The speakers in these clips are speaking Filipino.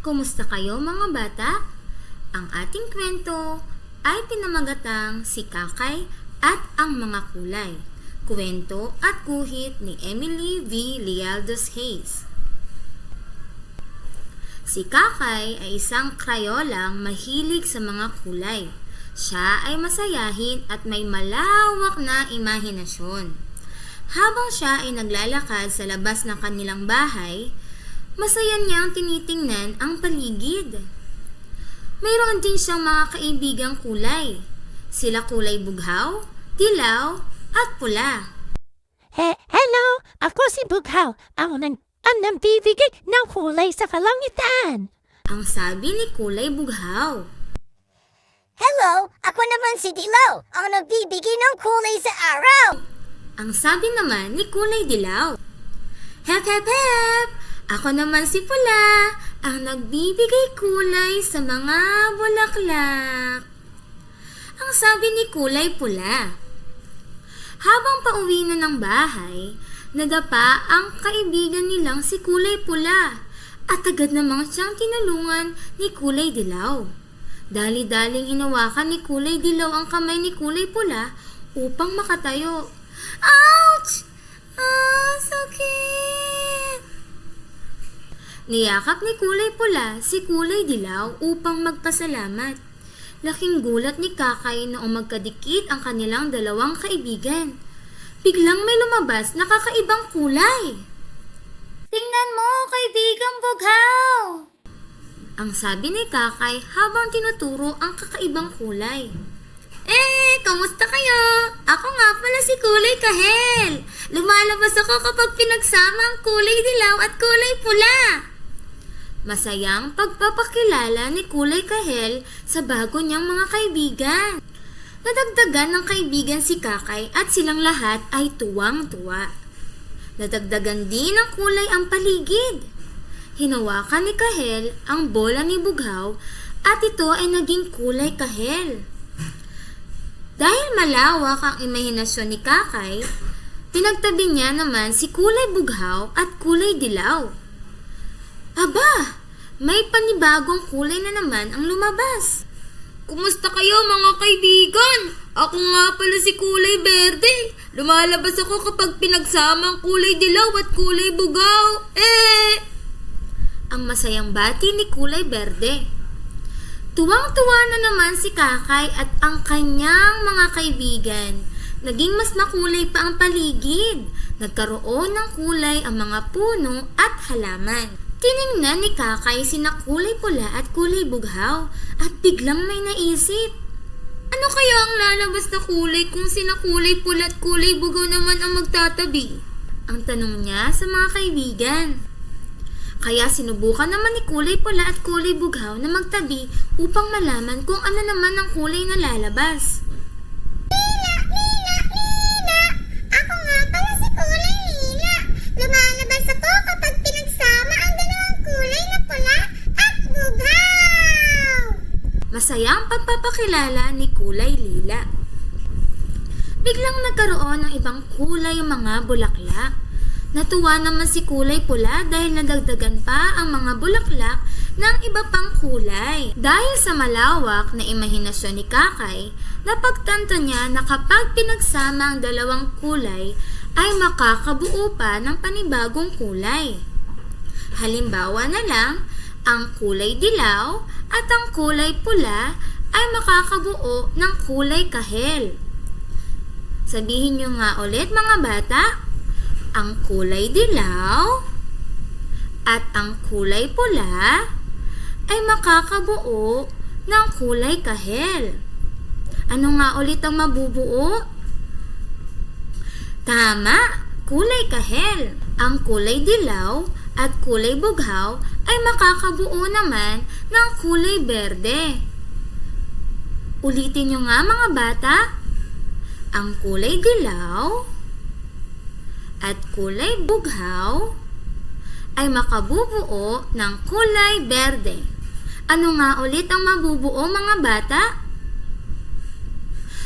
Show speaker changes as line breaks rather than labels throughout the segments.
Kumusta kayo mga bata? Ang ating kwento ay pinamagatang si Kakay at ang mga kulay. Kwento at guhit ni Emily V. Lialdos Hayes. Si Kakay ay isang krayolang mahilig sa mga kulay. Siya ay masayahin at may malawak na imahinasyon. Habang siya ay naglalakad sa labas ng kanilang bahay, masaya niyang tinitingnan ang paligid. Mayroon din siyang mga kaibigang kulay. Sila kulay bughaw, dilaw, at pula.
He, hello! Ako si Bughaw. Ako nang ang nambibigay ng kulay sa kalangitan.
Ang sabi ni kulay bughaw.
Hello, ako naman si Dilaw, ang nagbibigay ng kulay sa araw.
Ang sabi naman ni kulay dilaw. Hep hep hep! Ako naman si pula, ang nagbibigay kulay sa mga bulaklak. Ang sabi ni kulay pula. Habang pauwi na ng bahay, nadapa ang kaibigan nilang si kulay pula at agad namang siyang tinulungan ni kulay dilaw. Dali-daling hinawakan ni kulay dilaw ang kamay ni kulay pula upang makatayo. Ouch! Ah, sakit! Niyakap ni kulay pula si kulay dilaw upang magpasalamat. Laking gulat ni Kakay noong magkadikit ang kanilang dalawang kaibigan. Biglang may lumabas na kakaibang kulay. Tingnan mo, kaibigang bughaw! Ang sabi ni Kakay habang tinuturo ang kakaibang kulay. Eh, kamusta kayo? Ako nga pala si Kulay Kahel. Lumalabas ako kapag pinagsama ang kulay dilaw at kulay pula. Masayang pagpapakilala ni Kulay Kahel sa bago niyang mga kaibigan. Nadagdagan ng kaibigan si Kakay at silang lahat ay tuwang-tuwa. Nadagdagan din ng kulay ang paligid. Hinawakan ni Kahel ang bola ni Bughaw at ito ay naging kulay kahel. Dahil malawak ang imahinasyon ni Kakay, pinagtabi niya naman si kulay bughaw at kulay dilaw. Aba, may panibagong kulay na naman ang lumabas. Kumusta kayo mga kaibigan? Ako nga pala si kulay berde. Lumalabas ako kapag pinagsama ang kulay dilaw at kulay bugaw. Eh! Ang masayang bati ni kulay berde. Tuwang-tuwa na naman si Kakay at ang kanyang mga kaibigan. Naging mas makulay pa ang paligid. Nagkaroon ng kulay ang mga puno at halaman. Tiningnan ni Kakay sina kulay pula at kulay bughaw at biglang may naisip. Ano kaya ang lalabas na kulay kung sina kulay pula at kulay bugaw naman ang magtatabi? Ang tanong niya sa mga kaibigan. Kaya sinubukan naman ni kulay pula at kulay bughaw na magtabi upang malaman kung ano naman ang kulay na lalabas.
Lila, Lila, Lila! Ako nga pala si kulay lila. Lumalabas ako kapag pinagsama ang dalawang kulay na pula at bughaw.
Masayang pagpapakilala ni kulay lila. Biglang nagkaroon ng ibang kulay mga bulaklak. Natuwa naman si kulay pula dahil nadagdagan pa ang mga bulaklak ng iba pang kulay. Dahil sa malawak na imahinasyon ni Kakay, napagtanto niya na kapag pinagsama ang dalawang kulay, ay makakabuo pa ng panibagong kulay. Halimbawa na lang, ang kulay dilaw at ang kulay pula ay makakabuo ng kulay kahel. Sabihin nyo nga ulit mga bata, ang kulay dilaw at ang kulay pula ay makakabuo ng kulay kahel. Ano nga ulit ang mabubuo? Tama, kulay kahel. Ang kulay dilaw at kulay bughaw ay makakabuo naman ng kulay berde. Ulitin nyo nga mga bata. Ang kulay dilaw at kulay bughaw ay makabubuo ng kulay berde. Ano nga ulit ang mabubuo mga bata?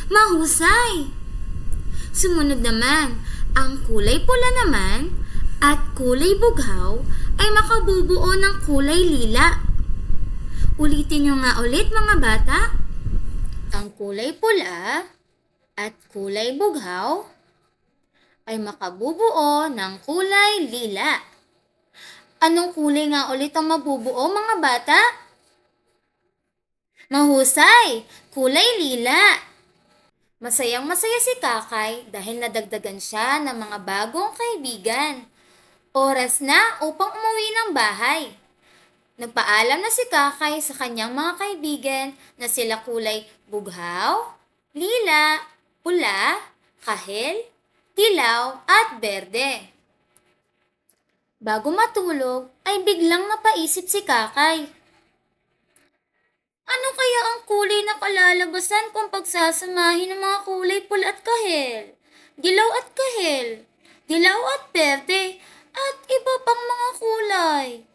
Mahusay! Sumunod naman, ang kulay pula naman at kulay bughaw ay makabubuo ng kulay lila. Ulitin nyo nga ulit mga bata. Ang kulay pula at kulay bughaw ay makabubuo ng kulay lila. Anong kulay nga ulit ang mabubuo mga bata? Mahusay! Kulay lila! Masayang masaya si Kakay dahil nadagdagan siya ng mga bagong kaibigan. Oras na upang umuwi ng bahay. Nagpaalam na si Kakay sa kanyang mga kaibigan na sila kulay bughaw, lila, pula, kahel, dilaw at berde. Bago matulog ay biglang napaisip si Kakay. Ano kaya ang kulay na kalalabasan kung pagsasamahin ng mga kulay pula at kahel? Dilaw at kahel, dilaw at berde, kulay.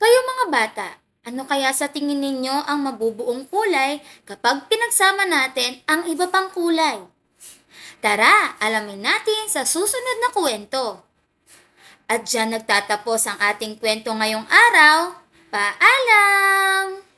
Kayo mga bata, ano kaya sa tingin ninyo ang mabubuong kulay kapag pinagsama natin ang iba pang kulay? Tara, alamin natin sa susunod na kwento. At dyan nagtatapos ang ating kwento ngayong araw. Paalam!